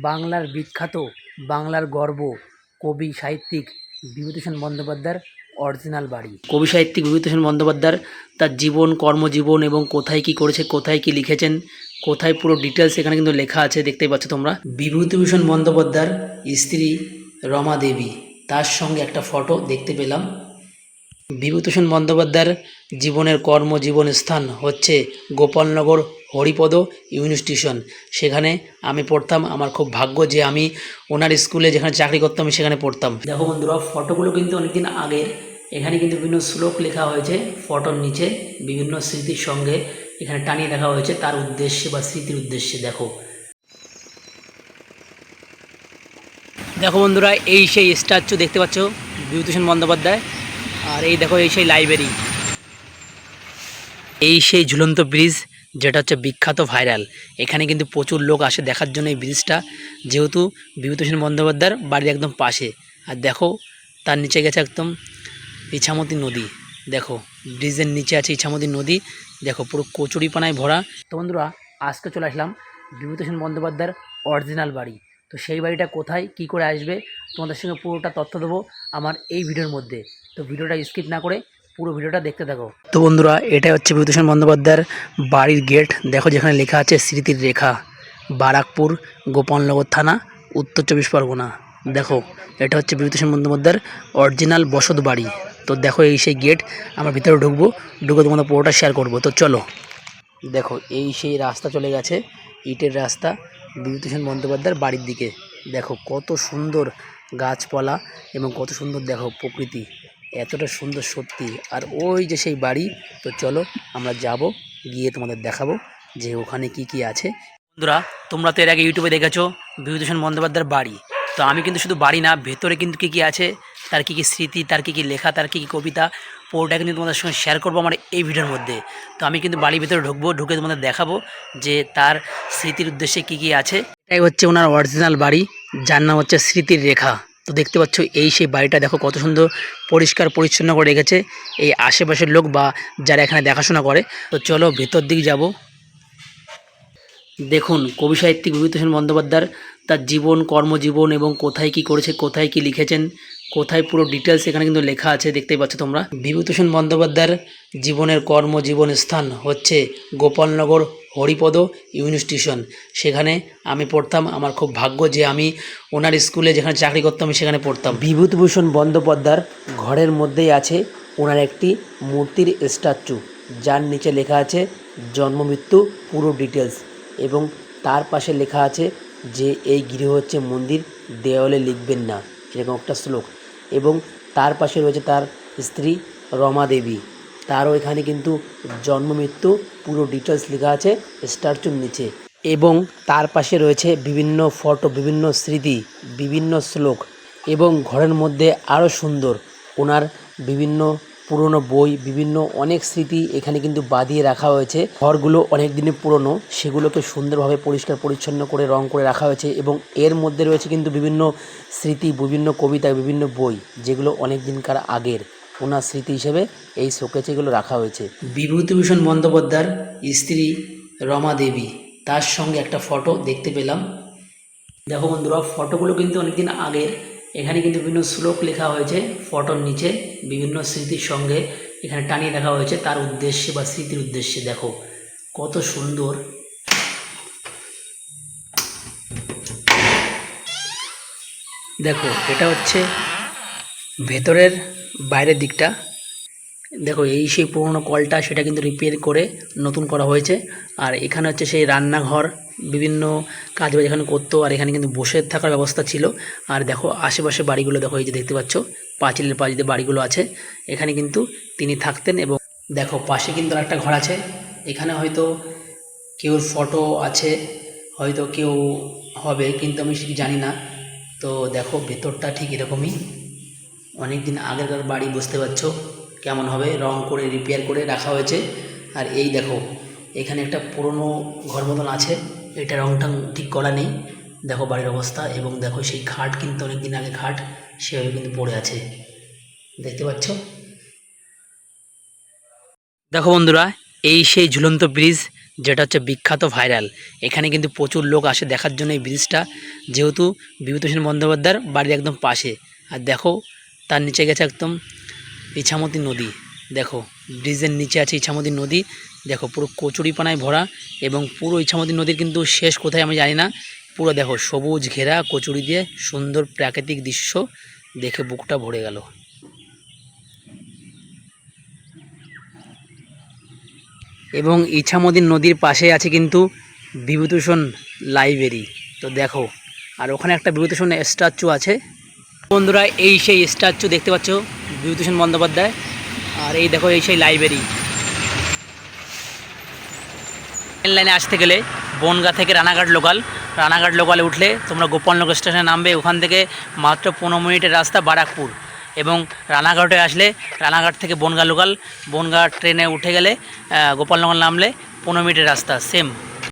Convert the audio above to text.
বাংলার বিখ্যাত, বাংলার গর্ব, কবি সাহিত্যিক বিভূতিভূষণ বন্দ্যোপাধ্যায়ের অরিজিনাল বাড়ি। কবি সাহিত্যিক বিভূতিভূষণ বন্দ্যোপাধ্যায়ের তার জীবন, কর্মজীবন এবং কোথায় কি করেছে, কোথায় কি লিখেছেন, কোথায় পুরো ডিটেলস এখানে কিন্তু লেখা আছে, দেখতেই পাচ্ছ তোমরা। বিভূতিভূষণ বন্দ্যোপাধ্যায়ের স্ত্রী রমা দেবী, তার সঙ্গে একটা ফটো দেখতে পেলাম। বিভূতিভূষণ বন্দ্যোপাধ্যায়ের জীবনের কর্মজীবন স্থান হচ্ছে গোপালনগর হরিপদ ইউনিস্টিটিউশন সেখানে আমি পড়তাম। আমার খুব ভাগ্য যে আমি ওনার স্কুলে যেখানে চাকরি করতাম, আমি সেখানে পড়তাম। দেখো বন্ধুরা, ফটোগুলো কিন্তু অনেকদিন আগের। এখানে কিন্তু বিভিন্ন শ্লোক লেখা হয়েছে ফটোর নিচে, বিভিন্ন স্মৃতির সঙ্গে এখানে টানিয়ে রাখা হয়েছে। তার উদ্দেশ্যে বা স্মৃতির উদ্দেশ্যে দেখো। দেখো বন্ধুরা, এই সেই স্ট্যাচু দেখতে পাচ্ছ বিভূতিভূষণ বন্দ্যোপাধ্যায়। আর এই দেখো, এই সেই লাইব্রেরি। এই সেই ঝুলন্ত ব্রিজ যেটা হচ্ছে বিখ্যাত ভাইরাল এখানে কিন্তু প্রচুর লোক আসে দেখার জন্য এই ব্রিজটা যেহেতু বিভূতিভূষণ বন্দ্যোপাধ্যায়ের বাড়ির একদম পাশে। আর দেখো, তার নিচে গেছে একদম ইছামতি নদী। দেখো ব্রিজের নিচে আছে ইছামতি নদী। দেখো, পুরো কচুরিপানায় ভরা। তো বন্ধুরা, আজকে চলে আসলাম বিভূতিভূষণ বন্দ্যোপাধ্যায়ের অরিজিনাল বাড়ি। তো সেই বাড়িটা কোথায়, কি করে আসবে, তোমাদের সঙ্গে পুরোটা তথ্য দেবো আমার এই ভিডিওর মধ্যে। তো ভিডিওটা স্কিপ না করে পুরো ভিডিওটা দেখতে থাকো। তো বন্ধুরা এটা হচ্ছে বিভূতিভূষণ বন্দ্যোপাধ্যায়ের বাড়ির গেট। দেখো যেখানে লেখা আছে স্মৃতির রেখা, বারাকপুর, গোপালনগর থানা, উত্তর চব্বিশ পরগনা। দেখো, এটা হচ্ছে বিভূতিভূষণ বন্দ্যোপাধ্যায়ের অরিজিনাল বসত বাড়ি। তো দেখো এই সেই গেট, আমরা ভিতরে ঢুকবো, ঢুকে তোমাদের পুরোটা শেয়ার করব। তো চলো। দেখো, এই সেই রাস্তা চলে গেছে, ইটের রাস্তা বিভূতিভূষণ বন্দ্যোপাধ্যায়ের বাড়ির দিকে। দেখো, কত সুন্দর গাছপালা এবং কত সুন্দর দেখো প্রকৃতি। এতটা সুন্দর সত্যি। আর ওই যে সেই বাড়ি, তো চলো আমরা যাব, গিয়ে তোমাদের দেখাবো যে ওখানে কি কি আছে। বন্ধুরা, তোমরা তো এর আগে ইউটিউবে দেখেছ বিভূতিভূষণ বন্দ্যোপাধ্যায়ের বাড়ি। তো আমি কিন্তু শুধু বাড়ি না, ভেতরে কিন্তু কী কী আছে, তার কী কী স্মৃতি, তার কী কী লেখা, তার কী কী কবিতা, পুরোটা কিন্তু তোমাদের সঙ্গে শেয়ার করব আমার এই ভিডিওর মধ্যে। তো আমি কিন্তু বাড়ির ভিতরে ঢুকবো, ঢুকে তোমাদের দেখাবো যে তার স্মৃতির উদ্দেশ্যে কী কী আছে। এটাই হচ্ছে ওনার অরিজিনাল বাড়ি, যার নাম হচ্ছে স্মৃতির রেখা। তো দেখতে পাচ্ছ এই সেই বাড়িটা দেখো কত সুন্দর পরিষ্কার পরিচ্ছন্ন করে রেখেছে এই আশেপাশের লোক বা যারা এখানে দেখাশোনা করে। তো চলো ভেতর দিক যাব। দেখুন কবি সাহিত্যিক বিভূতিভূষণ বন্দ্যোপাধ্যায় তার জীবন, কর্মজীবন এবং কোথায় কি করেছে, কোথায় কি লিখেছেন, কোথায় পুরো ডিটেলস এখানে কিন্তু লেখা আছে, দেখতেই পাচ্ছ তোমরা। বিভূতিভূষণ বন্দ্যোপাধ্যায়ের জীবনের কর্মজীবন স্থান হচ্ছে গোপালনগর হরিপদ ইউনিস্টিটিউশন সেখানে আমি পড়তাম। আমার খুব ভাগ্য যে আমি ওনার স্কুলে যেখানে চাকরি করতাম, আমি সেখানে পড়তাম। বিভূতিভূষণ বন্দ্যোপাধ্যায়ের ঘরের মধ্যেই আছে ওনার একটি মূর্তির স্ট্যাচু, যার নিচে লেখা আছে জন্ম, মৃত্যু, পুরো ডিটেলস এবং তার পাশে লেখা আছে যে এই গৃহ হচ্ছে মন্দির, দেওয়ালে লিখবেন না এরকম একটা শ্লোক এবং তার পাশে রয়েছে তার স্ত্রী রমা দেবী তারও এখানে কিন্তু জন্ম, মৃত্যু, পুরো ডিটেলস লেখা আছে স্ট্যাচুর নিচে। এবং তার পাশে রয়েছে বিভিন্ন ফটো বিভিন্ন স্মৃতি, বিভিন্ন শ্লোক এবং ঘরের মধ্যে আরও সুন্দর। ওনার বিভিন্ন পুরনো বই, বিভিন্ন অনেক স্মৃতি এখানে কিন্তু বাঁধিয়ে রাখা হয়েছে। ঘরগুলো অনেক দিনের পুরনো, সেগুলোকে সুন্দরভাবে পরিষ্কার, পরিচ্ছন্ন করে, রং করে রাখা হয়েছে এবং এর মধ্যে রয়েছে কিন্তু বিভিন্ন স্মৃতি, বিভিন্ন কবিতা, বিভিন্ন বই, যেগুলো অনেক দিনকার আগের। ওনার স্মৃতি হিসেবে এই শোকেচেগুলো রাখা হয়েছে। বিভূতিভূষণ বন্দ্যোপাধ্যায়ের স্ত্রী রমা দেবী, তার সঙ্গে একটা ফটো দেখতে পেলাম। দেখো বন্ধুরা, ফটোগুলো কিন্তু অনেকদিন আগের। এখানে কিন্তু বিভিন্ন শ্লোক লেখা হয়েছে ফটোর নিচে, বিভিন্ন স্মৃতির সঙ্গে এখানে টানিয়ে রাখা হয়েছে তার উদ্দেশ্যে বা স্মৃতির উদ্দেশ্যে। দেখো, কত সুন্দর। দেখো, এটা হচ্ছে ভেতরের বাইরের দিকটা। দেখো, এই সেই পুরোনো কলটা সেটা কিন্তু রিপেয়ার করে নতুন করা হয়েছে। আর এখানে হচ্ছে সেই রান্নাঘর, বিভিন্ন কাজ এখানে করতো, আর এখানে কিন্তু বসে থাকার ব্যবস্থা ছিল। আর দেখো আশেপাশে বাড়িগুলো দেখো, এই যে দেখতে পাচ্ছ, পাঁচিলের পাশ দিয়ে বাড়িগুলো আছে। এখানে কিন্তু তিনি থাকতেন এবং দেখো, পাশে কিন্তু একটা ঘর আছে। এখানে হয়তো কেউর ফটো আছে, হয়তো কেউ হবে, কিন্তু আমি সেটি জানি না। তো দেখো, ভেতরটা ঠিক এরকমই। অনেক দিন আগেরকার বাড়ি বুঝতে পারছ কেমন হবে, রং করে রিপেয়ার করে রাখা হয়েছে। আর এই দেখো, এখানে একটা পুরনো ঘর মতন আছে, এটা রং টং ঠিক করা নেই। দেখো বাড়ির অবস্থা এবং দেখো সেই খাট কিন্তু অনেক দিন আগে খাট, সেভাবে কিন্তু পড়ে আছে। দেখতে পাচ্ছ? দেখো বন্ধুরা, এই সেই ঝুলন্ত ব্রিজ, যেটা হচ্ছে বিখ্যাত ভাইরাল। এখানে কিন্তু প্রচুর লোক আসে দেখার জন্য এই ব্রিজটা। যেহেতু বিভূতিভূষণ বন্দ্যোপাধ্যায়ের বাড়ির একদম পাশে। আর দেখো তার নিচে গেছে একদম ইছামতি নদী। দেখো, ব্রিজের নিচে আছে ইছামতি নদী। দেখো, পুরো কচুরিপানায় ভরা এবং পুরো ইছামতি নদীর কিন্তু শেষ কোথায় আমি জানি না। পুরো দেখো, সবুজ ঘেরা কচুরি দিয়ে সুন্দর প্রাকৃতিক দৃশ্য দেখে বুকটা ভরে গেল। এবং ইছামতি নদীর পাশে আছে কিন্তু বিভূতিভূষণ লাইব্রেরি। তো দেখো, আর ওখানে একটা বিভূতিভূষণ স্ট্যাচু আছে। বন্ধুরা, এই সেই স্ট্যাচু দেখতে পাচ্ছ, বিভূতিভূষণ বন্দ্যোপাধ্যায়। আর এই দেখো, এই সেই লাইব্রেরি ট্রেন লাইনে আসতে গেলে বনগা থেকে রানাঘাট লোকাল রানাঘাট লোকালে উঠলে তোমরা গোপালনগর স্টেশনে নামবে, ওখান থেকে মাত্র পনেরো মিনিটের রাস্তা বারাকপুর। এবং রানাঘাটে আসলে রানাঘাট থেকে বনগা লোকাল বনগা ট্রেনে উঠে গেলে গোপালনগর নামলে পনেরো মিনিটের রাস্তা সেম